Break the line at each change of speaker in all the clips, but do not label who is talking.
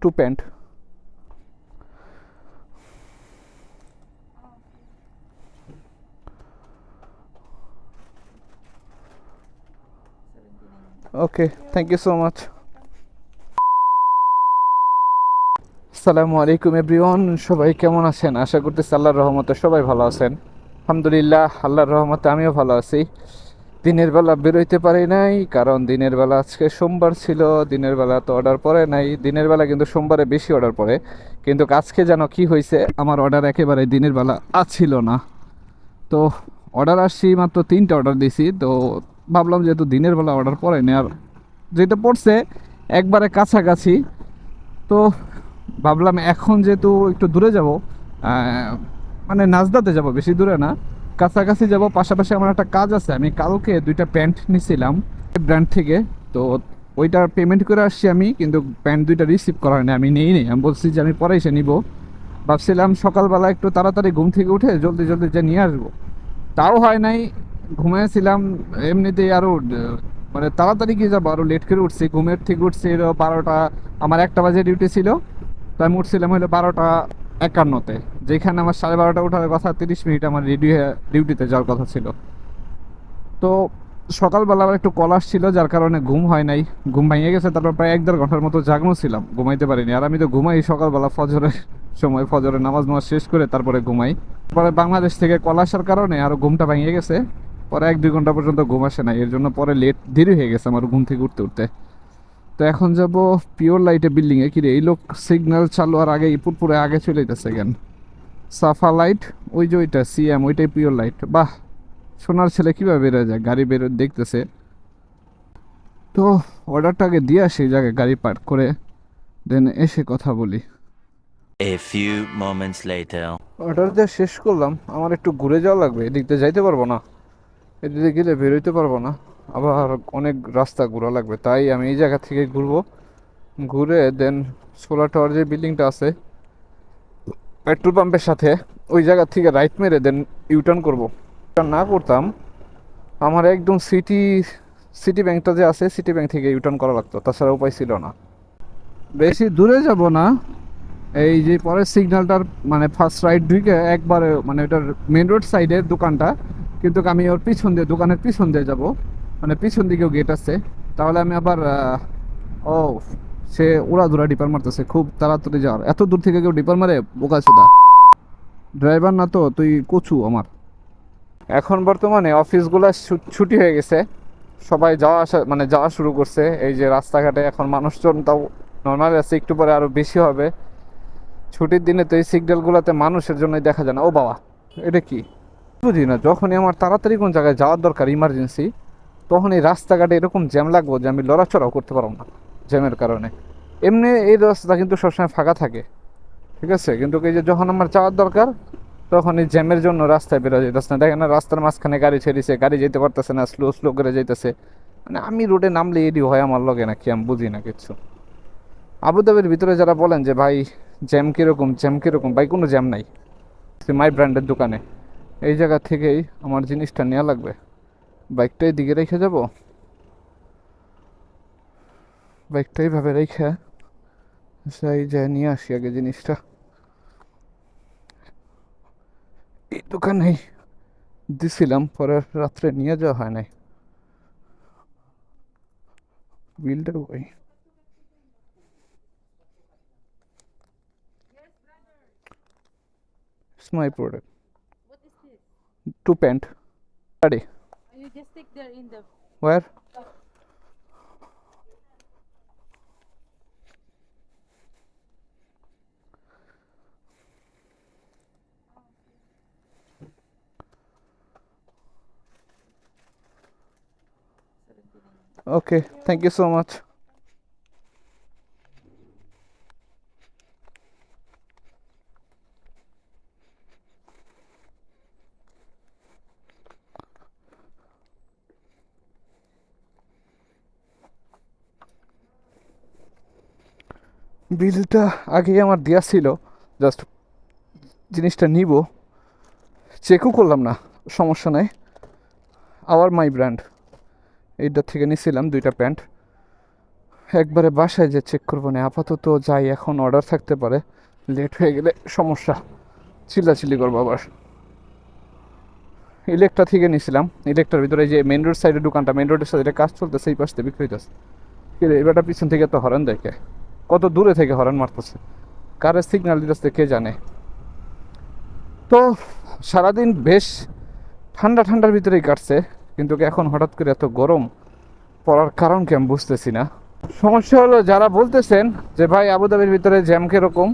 Two pant okay thank you so much আসসালামু আলাইকুম everyone সবাই কেমন আছেন? আশা করতেছি আল্লাহর রহমতে সবাই ভালো আছেন। আলহামদুলিল্লাহ, আল্লাহর রহমতে আমিও ভালো আছি। দিনের বেলা বেরোইতে পারি নাই, কারণ দিনের বেলা আজকে সোমবার ছিল, দিনের বেলা তো অর্ডার পড়ে নাই, দিনের বেলা কিন্তু সোমবারে বেশি অর্ডার পড়ে কিন্তু আজকে যেন কি হয়েছে আমার অর্ডার একেবারে দিনের বেলা আছিল না। তো অর্ডার আসছি, মাত্র তিনটা অর্ডার দিছি, তো ভাবলাম যেহেতু দিনের বেলা অর্ডার পড়ে নি আর যেটা পড়ছে, একবারে কাছাকাছি, তো ভাবলাম এখন যেহেতু একটু দূরে যাব মানে নাজদাতে যাব, বেশি দূরে না কাছাকাছি যাব, পাশাপাশি আমার একটা কাজ আছে। আমি কালকে দুইটা প্যান্ট নিছিলাম ব্র্যান্ড থেকে। তো ওইটার পেমেন্ট করে আসছি আমি, কিন্তু প্যান্ট দুইটা রিসিভ করা হয়নি। আমি নেই নেই আমি বলছি যে আমি পরে এসে নিব। ভাবছিলাম সকালবেলা একটু তাড়াতাড়ি ঘুম থেকে উঠে জলদি জলদি যে নিয়ে আসব। তাও হয় নাই ঘুমিয়েছিলাম এমনিতেই আরও মানে তাড়াতাড়ি গিয়ে যাব আরও লেট করে উঠছি। ঘুমের থেকে উঠছি, বারোটা, আমার একটা বাজে ডিউটি ছিল। তো আমি উঠছিলাম হলো বারোটা একান্নতে। যেখানে আমার সাড়ে বারোটা ওঠার কথা, তিরিশ মিনিট আমার রেডি ডিউটিতে যাওয়ার কথা ছিল। তো সকালবেলা আবার একটু কল আসছিল, যার কারণে ঘুম হয় নাই। ঘুম ভাঙিয়ে গেছে, তারপর প্রায় এক দেড় ঘণ্টার মতো জাগনো ছিলাম, ঘুমাইতে পারিনি। আর আমি তো ঘুমাই সকালবেলা ফজরের সময়, ফজরের নামাজ নামাজ শেষ করে তারপরে ঘুমাই। পরে বাংলাদেশ থেকে কল আসার কারণে আরও ঘুমটা ভাঙিয়ে গেছে। পরে এক, দুই ঘণ্টা পর্যন্ত ঘুম আসে না এর জন্য পরে লেট দেরি হয়ে গেছে আমার ঘুম থেকে উঠতে উঠতে। তো এখন যাব পিওর লাইটে বিল্ডিংয়ে কিরে, এই লোক সিগন্যাল চালু আর আগে পুরপুরে আগে চলে যেতেছে কেন সাফা লাইট ওই যে ওইটা সিএম ওইটাই পিওর লাইট বাহ সোনার ছেলে কীভাবে বেরো যায়? গাড়ি বেরো দেখতেছে। তো অর্ডারটা আগে দিয়ে আসি এই জায়গায় গাড়ি পার্ক করে দেন এসে কথা বলি।
A few moments later.
Order দিয়ে শেষ করলাম। আমার একটু ঘুরে যাওয়া লাগবে। এদিক দিয়ে যাইতে পারব না। এদিকে গেলে বেরোইতে পারব না। আবার অনেক রাস্তা ঘোরা লাগবে। তাই আমি এই জায়গা থেকে ঘুরবো। ঘুরে দেন সোলার টাওয়ার যে বিল্ডিংটা আছে পেট্রোল পাম্পের সাথে ওই জায়গা থেকে রাইট মেরে দেন ইউটার্ন করব। ইউটার্ন না করতাম, আমার একদম সিটি সিটি ব্যাংকটা যে আছে সিটি ব্যাংক থেকে ইউটার্ন করা লাগতো, তাছাড়া উপায় ছিল না। বেশি দূরে যাব না, এই যে পরের সিগন্যালটার মানে ফার্স্ট রাইট ঢুকে একবারে মানে ওটার মেন রোড সাইডের দোকানটা, কিন্তু আমি ওর পিছন দিয়ে, দোকানের পিছন দিয়ে যাব। মানে পিছন দিকেও গেট আছে। তাহলে আমি আবার ও সে ওরা ধরা ডিপার মারতেছে, খুব তাড়াতাড়ি যাওয়ার। এত দূর থেকে কেউ ডিপার মারে, বোকা চোদা ড্রাইভার না তো, তুই কচু আমার। এখন বর্তমানে অফিসগুলো ছুটি হয়ে গেছে। সবাই যাওয়া আসা মানে যাওয়া শুরু করছে। এই যে রাস্তাঘাটে এখন মানুষজন তাও নর্মাল আছে, একটু পরে আরও বেশি হবে। ছুটির দিনে তো এই সিগন্যালগুলোতে মানুষের জন্যই দেখা যায় না। ও বাবা, এটা কি? বুঝি না, যখনই আমার তাড়াতাড়ি কোন জায়গায় যাওয়ার দরকার ইমার্জেন্সি তখন এই রাস্তাঘাটে এরকম জ্যাম লাগবো যে আমি লড়াচড়াও করতে পারব না। জ্যামের কারণে। এমনি এই রাস্তা কিন্তু সবসময় ফাঁকা থাকে, ঠিক আছে? কিন্তু এই যে যখন আমার যাওয়ার দরকার, তখন এই জ্যামের জন্য রাস্তায় বেরো যেতেছে না দেখেন না, রাস্তার মাঝখানে গাড়ি ছেড়েছে, গাড়ি যেতে পারতেছে না, স্লো স্লো করে যেতেছে মানে আমি রোডে নামলে এডি হয় আমার লগে না কি আমি বুঝি না কিচ্ছু আবুধাবির ভিতরে যারা বলেন যে, ভাই, জ্যাম কীরকম জ্যাম কীরকম? ভাই, কোনো জ্যাম নাই। মাই ব্র্যান্ডের দোকানে। এই জায়গা থেকেই আমার জিনিসটা নেওয়া লাগবে। বাইকটা দিকে রেখে যাব? বাইকটা এইভাবে রেখে সেই যায় নিয়ে আসি আগে জিনিসটা এই দোকানেই দিছিলাম পরে রাত্রে নিয়ে যাওয়া হয় নাই বিলটা ওই It's my product.
What is this?
Two pant. Ready.
You just stick there in the.
Where? Okay, thank you so much. বিলটা আগেই আমার দেওয়া ছিল জাস্ট জিনিসটা নিব। চেকও করলাম না সমস্যা নাই। আওয়ার মাই ব্র্যান্ড এইটার থেকে নিয়েছিলাম দুইটা প্যান্ট। একবারে বাসায় যে চেক করব না, আপাতত যাই, এখন অর্ডার থাকতে পারে। লেট হয়ে গেলে সমস্যা, চিল্লাচিল্লি করব আবার। ইলেকট্রা থেকে নিয়েছিলাম ইলেকট্রার ভিতরে যে মেন রোড সাইডে দোকানটা মেন রোডের সাইডে কাজ চলতেছে, এই পাশ বিক্রি হইতেছে। কিন্তু এবারটা পিছন থেকে তো হরেন দেখে। কত দূরে থেকে হরেন মারতেছে। কারের সিগন্যাল দিতেছে কে জানে। তো সারাদিন বেশ ঠান্ডা ঠান্ডার ভিতরেই কাটছে। কিন্তু এখন হঠাৎ করে এত গরম পড়ার কারণ কি আমি বুঝতেছি না। সমস্যা হলো যারা বলতেছেন যে, ভাই আবুধাবির ভিতরে জ্যাম কীরকম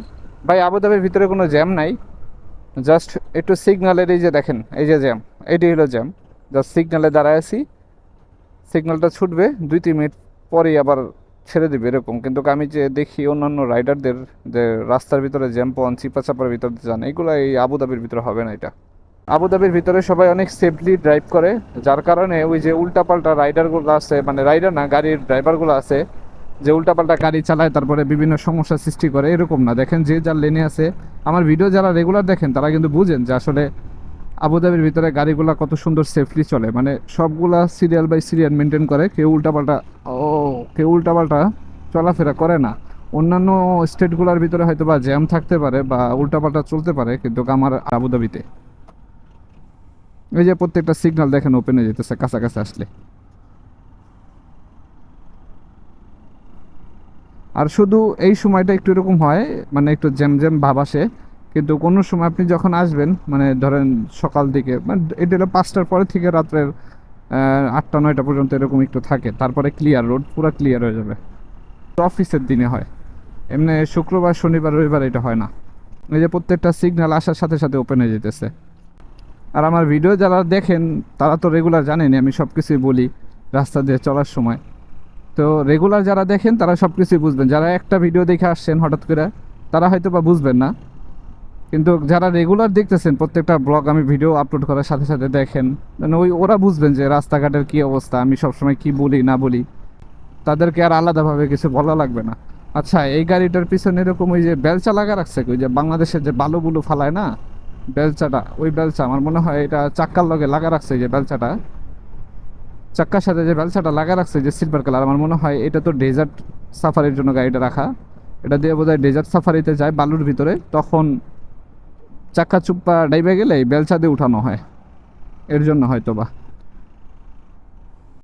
ভাই আবুধাবির ভিতরে কোনো জ্যাম নাই। জাস্ট একটু সিগন্যালের এই যে দেখেন, এই যে জ্যাম এটি হলো জ্যাম জাস্ট সিগন্যালে দাঁড়ায় আছি। সিগন্যালটা ছুটবে, দুই, তিন মিনিট পরেই আবার ছেড়ে দিবে এরকম। কিন্তু আমি যে দেখি অন্যান্য রাইডারদের যে রাস্তার ভিতরে জ্যাম পান চিপা ভিতরে যান, এগুলো এই আবুধাবির ভিতরে হবে না এটা। আবুধাবির ভিতরে সবাই অনেক সেফলি ড্রাইভ করে, যার কারণে ওই যে উল্টাপাল্টা রাইডারগুলো আছে মানে রাইডার না, গাড়ির ড্রাইভারগুলো আছে, যে উল্টাপাল্টা গাড়ি চালায়, তারপরে বিভিন্ন সমস্যার সৃষ্টি করে, এরকম না। দেখেন যে যার লেনে আছে, আমার ভিডিও যারা রেগুলার দেখেন, তারা কিন্তু বুঝেন যে আসলে আবুধাবির ভিতরে গাড়িগুলো কত সুন্দর সেফলি চলে। মানে সবগুলা সিরিয়াল বাই সিরিয়াল মেনটেন করে, কেউ উল্টাপাল্টা, ও, কেউ উল্টাপাল্টা চলাফেরা করে না। অন্যান্য স্টেটগুলোর ভিতরে হয়তো বা জ্যাম থাকতে পারে বা উল্টাপাল্টা চলতে পারে, কিন্তু আমার আবুধাবিতে। এই যে প্রত্যেকটা সিগনাল দেখেন ওপেন হয়ে যেতেছে, কাছাকাছি আসলে। আর শুধু এই সময়টা একটু এরকম হয় মানে একটু জ্যাম জ্যাম ভাব আসে, কিন্তু কোনো সময় আপনি যখন আসবেন মানে ধরেন সকাল দিকে মানে এটা হলো পাঁচটার পরে থেকে রাত্রের আটটা, নয়টা পর্যন্ত এরকম একটু থাকে, তারপরে ক্লিয়ার রোড পুরো ক্লিয়ার হয়ে যাবে। তো অফিসের দিনে হয়। এমনি শুক্রবার, শনিবার, রবিবার এটা হয় না। এই যে প্রত্যেকটা সিগন্যাল আসার সাথে সাথে ওপেন হয়ে যেতেছে। আর আমার ভিডিও যারা দেখেন, তারা তো রেগুলার জানেনি আমি সব কিছুই বলি রাস্তা দিয়ে চলার সময়। তো রেগুলার যারা দেখেন, তারা সব কিছুই বুঝবেন। যারা একটা ভিডিও দেখে আসছেন হঠাৎ করে, তারা হয়তো বা বুঝবেন না। কিন্তু যারা রেগুলার দেখতেছেন, প্রত্যেকটা ব্লগ আমি ভিডিও আপলোড করার সাথে সাথে দেখেন মানে ওই ওরা বুঝবেন যে রাস্তাঘাটের কী অবস্থা, আমি সবসময় কি বলি, না বলি। তাদেরকে আর আলাদাভাবে কিছু বলা লাগবে না। আচ্ছা এই গাড়িটার পিছনে এরকম ওই যে বেলচা লাগা রাখছে? ওই যে বাংলাদেশের যে বালুগুলো ফালায় না? বেলচাটা, ওই বেলচা, আমার মনে হয় এটা চাক্কার লগে লাগা রাখছে যে বেলচাটা। চাক্কার সাথে যে বেলচাটা লাগা রাখছে যে সিলভার কালার আমার মনে হয় এটা তো ডেজার্ট সাফারির জন্য গাড়িটা রাখা। এটা দিয়ে বোধহয় ডেজার্ট সাফারিতে যায় বালুর ভিতরে, তখন চাক্কা চুপ্পা ডাইবে গেলে বেলচা দিয়ে উঠানো হয়। এর জন্য হয়তো বা